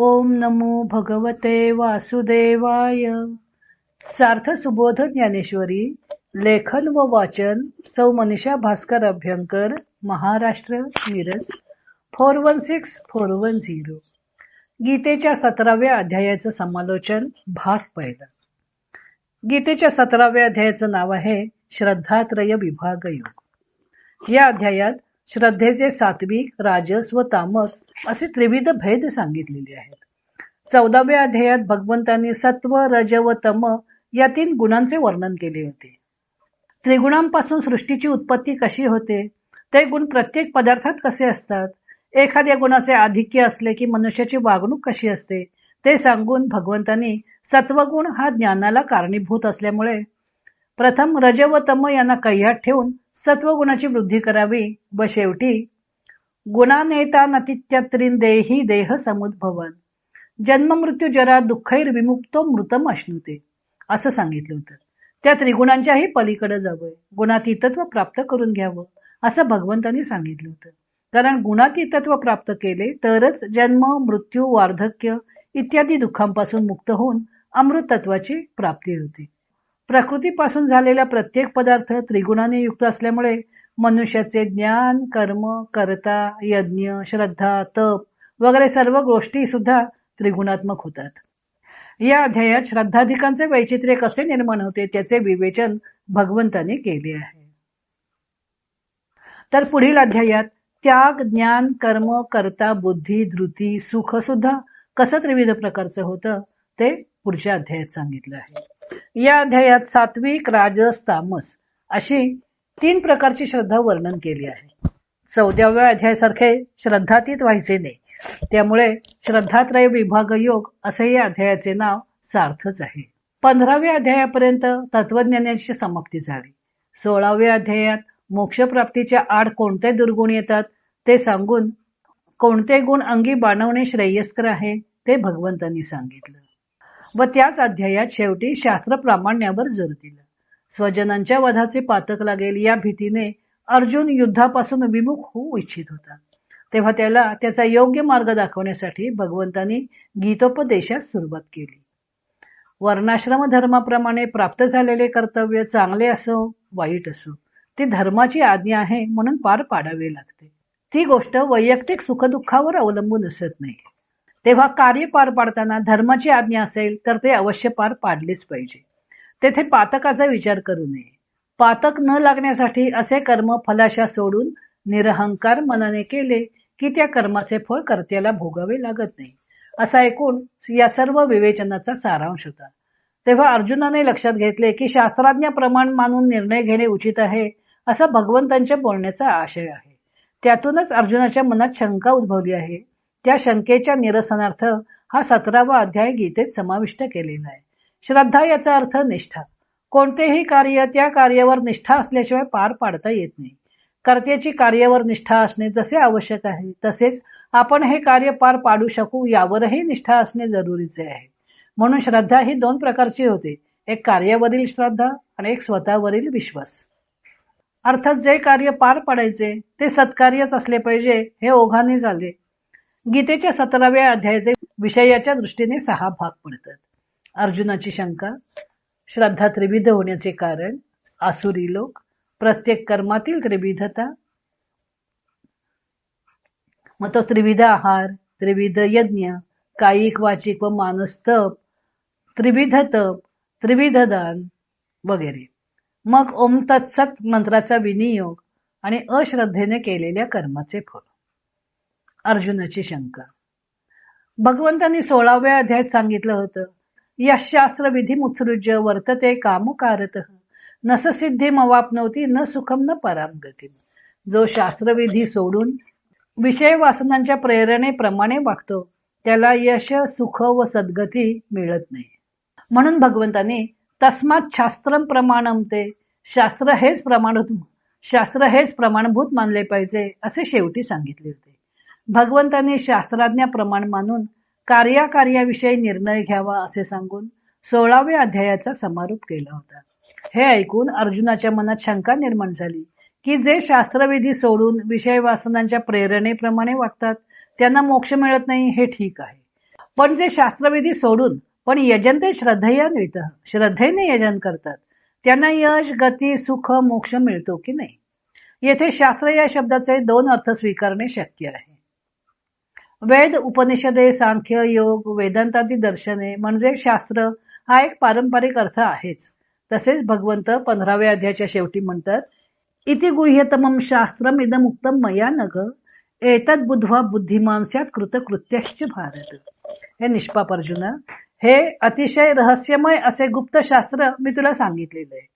ओम नमो भगवते वासुदेवाय. सार्थ सुबोध ज्ञानेश्वरी लेखन व वाचन सौ Manisha Bhaskar Abhyankar Maharashtra Miraj four one six four one zero. गीतेच्या सतराव्या अध्यायाचं समालोचन भाग पहिला. गीतेच्या सतराव्या अध्यायाचं नाव आहे श्रद्धात्रय विभाग योग या अध्यायात श्रद्धेचे सात्विक राजस व तामस असे त्रिविध भेद सांगितलेले आहेत. चौदाव्या अध्यायात भगवंतांनी सत्व रज व तम या तीन गुणांचे वर्णन केले होते. त्रिगुणांपासून सृष्टीची उत्पत्ती कशी होते? ते गुण प्रत्येक पदार्थात कसे असतात? एखाद्या गुणाचे आधिक्य असले की मनुष्याची वागणूक कशी असते? ते सांगून भगवंतांनी सत्वगुण हा ज्ञानाला कारणीभूत असल्यामुळे प्रथम रज व तम यांना कह्यात ठेवून सत्वगुणाची वृद्धी करावी व शेवटी गुणानेता नतित्यत्रीन देही देह समुद्भवन. जन्म मृत्यू जरा दुःखैर विमुक्तो मृतम अश्नुते असं सांगितलं होतं. त्या त्रिगुणांच्याही पलीकडे जावं गुणातीतत्व प्राप्त करून घ्यावं असं भगवंतांनी सांगितलं होतं. कारण गुणातीतत्व प्राप्त केले तरच जन्म मृत्यू वार्धक्य इत्यादी दुःखांपासून मुक्त होऊन अमृत तत्वाची प्राप्ती होते. प्रकृतीपासून झालेला प्रत्येक पदार्थ त्रिगुणाने युक्त असल्यामुळे मनुष्याचे ज्ञान कर्म कर्ता यज्ञ श्रद्धा तप वगैरे सर्व गोष्टी सुद्धा त्रिगुणात्मक होतात. या अध्यायात श्रद्धाधिकांचे वैचित्र्य कसे निर्माण होते त्याचे विवेचन भगवंताने केले आहे. तर पुढील अध्यायात त्याग ज्ञान कर्म कर्ता बुद्धी धृती सुख सुद्धा कसं त्रिविध प्रकारचं होतं ते पुढच्या अध्यायात सांगितलं आहे. या अध्यायात सात्विक राजस तामस अशी तीन प्रकारची श्रद्धा वर्णन केली आहे. चौदाव्या अध्यायासारखे श्रद्धातीत व्हायचे नाही. त्यामुळे श्रद्धात्रय विभाग योग असे या अध्यायाचे नाव सार्थच आहे. पंधराव्या अध्यायापर्यंत तत्वज्ञानाची समाप्ती झाली. सोळाव्या अध्यायात मोक्षप्राप्तीच्या आड कोणते दुर्गुण येतात ते सांगून कोणते गुण अंगी बाणवणे श्रेयस्कर आहे ते भगवंतांनी सांगितलं. व त्याच अध्यायात शेवटी शास्त्र प्रामाण्यावर जोर दिला. स्वजनांच्या वधाचे पातक लागेल या भीतीने अर्जुन युद्धापासून विमुख होऊ इच्छित होता. तेव्हा त्याला त्याचा योग्य मार्ग दाखवण्यासाठी भगवंतांनी गीतोपदेशास सुरुवात केली. वर्णाश्रम धर्माप्रमाणे प्राप्त झालेले कर्तव्य चांगले असो वाईट असो ती धर्माची आज्ञा आहे म्हणून पार पाडावे लागते. ती गोष्ट वैयक्तिक सुखदुःखावर अवलंबून असत नाही. तेव्हा कार्य पार पाडताना धर्माची आज्ञा असेल तर ते अवश्य पार पाडलेच पाहिजे. तेथे पातकाचा विचार करू नये. पातक न लागण्यासाठी असे कर्म फलाशा सोडून निरहंकार मनाने केले की त्या कर्माचे फळ कर्त्याला भोगावे लागत नाही. असा ऐकून या सर्व विवेचनाचा सारांश होता. तेव्हा अर्जुनाने लक्षात घेतले की शास्त्राज्ञा प्रमाण मानून निर्णय घेणे उचित आहे असा भगवंतांच्या बोलण्याचा आशय आहे. त्यातूनच अर्जुनाच्या मनात शंका उद्भवली आहे. त्या शंकेच्या निरसनार्थ हा सतरावा अध्याय गीतेत समाविष्ट केलेला आहे. श्रद्धा याचा अर्थ निष्ठा. कोणतेही कार्य त्या कार्यावर निष्ठा असल्याशिवाय पार पाडता येत नाही. कर्त्याची कार्यावर निष्ठा असणे जसे आवश्यक आहे तसेच आपण हे कार्य पार पाडू शकू यावरही निष्ठा असणे जरुरीचे आहे. म्हणून श्रद्धा ही दोन प्रकारची होते. एक कार्यावरील श्रद्धा आणि एक स्वतःवरील विश्वास. अर्थात जे कार्य पार पाडायचे ते सत्कार्यच असले पाहिजे हे ओघाने झाले. गीतेच्या सतराव्या अध्यायाचे विषयाच्या दृष्टीने सहा भाग पडतात. अर्जुनाची शंका श्रद्धा त्रिविध होण्याचे कारण आसुरी लोक प्रत्येक कर्मातील त्रिविधता मग तो त्रिविध आहार त्रिविध यज्ञ कायिक वाचिक व मानस तप त्रिविध तप त्रिविध दान वगैरे. मग ओम तत्सत मंत्राचा विनियोग आणि अश्रद्धेने केलेल्या कर्माचे फळ. अर्जुनाची शंका. भगवंतांनी सोळाव्या अध्यायात सांगितलं होतं यशास्त्र विधी मुत्सृज्य वर्तते कामकारत नससिद्धी मवापनवती न सुखम न परामगती जो शास्त्रविधी सोडून विषय वासनांच्या प्रेरणेप्रमाणे वागतो त्याला यश सुख व सद्गती मिळत नाही. म्हणून भगवंतांनी तस्मात शास्त्रम प्रमाणम ते शास्त्र हेच प्रमाण शास्त्र हेच प्रमाणभूत मानले पाहिजे असे शेवटी सांगितले होते. भगवंतांनी शास्त्राज्ञाप्रमाण मानून कार्याकार्याविषयी निर्णय घ्यावा असे सांगून सोळाव्या अध्यायाचा समारोप केला होता. हे ऐकून अर्जुनाच्या मनात शंका निर्माण झाली की जे शास्त्रविधी सोडून विषय वासनांच्या प्रेरणेप्रमाणे वागतात त्यांना मोक्ष मिळत नाही हे ठीक आहे. पण जे शास्त्रविधी सोडून पण यजनते श्रद्धेयान्वित श्रद्धेने यजन करतात त्यांना यश गती सुख मोक्ष मिळतो की नाही? येथे शास्त्र या शब्दाचे दोन अर्थ स्वीकारणे शक्य आहे. वेद उपनिषदे सांख्य योग वेदांतादी दर्शने म्हणजे शास्त्र हा एक पारंपरिक अर्थ आहेच. तसेच भगवंत पंधराव्या अध्यायाच्या शेवटी म्हणतात इति गुह्यतम शास्त्रम इदम उत्तम मया नग एतद बुधवा बुद्धिमानस्यात कृतकृत्यश्च भारत. हे निष्पाप अर्जुना हे अतिशय रहस्यमय असे गुप्त शास्त्र मी तुला सांगितलेले आहे.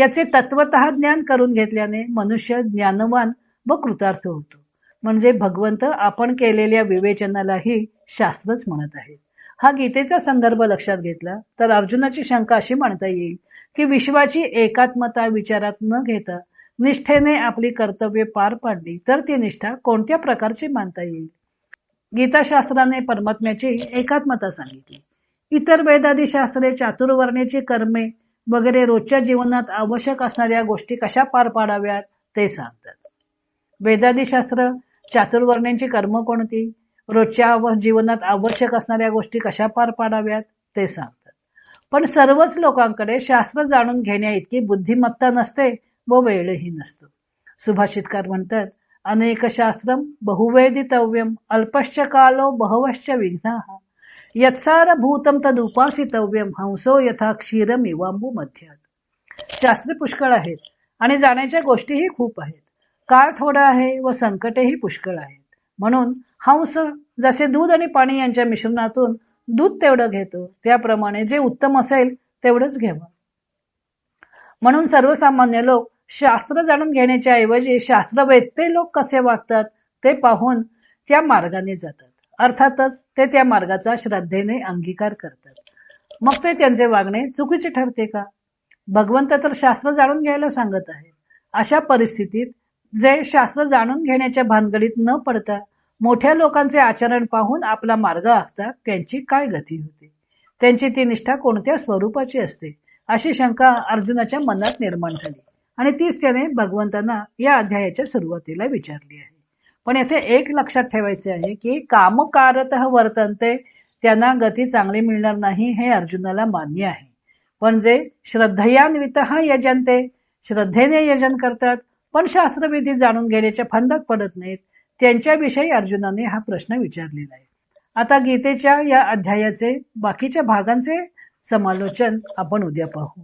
याचे तत्वत ज्ञान करून घेतल्याने मनुष्य ज्ञानवान व कृतार्थ होतो. म्हणजे भगवंत आपण केलेल्या विवेचनालाही शास्त्रच म्हणत आहे. हा गीतेचा संदर्भ लक्षात घेतला तर अर्जुनाची शंका अशी म्हणता येईल की विश्वाची एकात्मता विचारात न घेता निष्ठेने आपली कर्तव्ये पार पाडली तर ती निष्ठा कोणत्या प्रकारची मानता येईल? गीताशास्त्राने परमात्म्याची एकात्मता सांगितली. इतर वेदादी शास्त्रे चातुर्वर्णीची कर्मे वगैरे रोजच्या जीवनात आवश्यक असणाऱ्या गोष्टी कशा पार पाडाव्यात ते सांगतात. वेदादी शास्त्र चातुर्वर्ण्यांची कर्म कोणती? रोजच्या जीवनात आवश्यक असणाऱ्या गोष्टी कशा पार पाडाव्यात? ते सांगतात. पण सर्वच लोकांकडे शास्त्र जाणून घेण्या इतकी बुद्धिमत्ता नसते व वेळही नसतो. सुभाषितकार म्हणतात अनेक शास्त्रम बहुवेदितव्यम अल्पश्च कालो बहवश्च विघ्ना। यत्सार भूतम तद उपासितव्यम हंसो यथा क्षीरम इवांबू मध्यात शास्त्र पुष्कळ आहेत आणि जाण्याच्या गोष्टीही खूप आहेत. काळ थोडा आहे व संकटेही पुष्कळ आहेत. म्हणून हंस जसे दूध आणि पाणी यांच्या मिश्रणातून दूध तेवढं घेतो त्याप्रमाणे जे उत्तम असेल तेवढंच घ्यावं. म्हणून सर्वसामान्य लोक शास्त्र जाणून घेण्याच्या ऐवजी शास्त्रवेत्ते लोक कसे वागतात ते पाहून त्या मार्गाने जातात. अर्थातच ते त्या मार्गाचा श्रद्धेने अंगीकार करतात. मग ते त्यांचे वागणे चुकीचे ठरते का? भगवंत तर शास्त्र जाणून घ्यायला सांगत आहे अशा परिस्थितीत जे शास्त्र जाणून घेण्याच्या भानगडीत न पडता मोठ्या लोकांचे आचरण पाहून आपला मार्ग आखतात त्यांची काय गती होते? त्यांची ती निष्ठा कोणत्या स्वरूपाची असते? अशी शंका अर्जुनाच्या मनात निर्माण झाली. आणि तीच त्याने भगवंतांना या अध्यायाच्या सुरुवातीला विचारली आहे. पण येथे एक लक्षात ठेवायचे आहे की कामकारत वर्तनते त्यांना गती चांगली मिळणार नाही हे अर्जुनाला मान्य आहे. पण जे श्रद्धयान्वित यजनते श्रद्धेने यजन करतात पण शास्त्रविधी जाणून घेण्याच्या फंदक पडत नाहीत. त्यांच्याविषयी अर्जुनाने हा प्रश्न विचारलेला आहे. आता गीतेच्या या अध्यायाचे बाकीच्या भागांचे समालोचन आपण उद्या पाहू.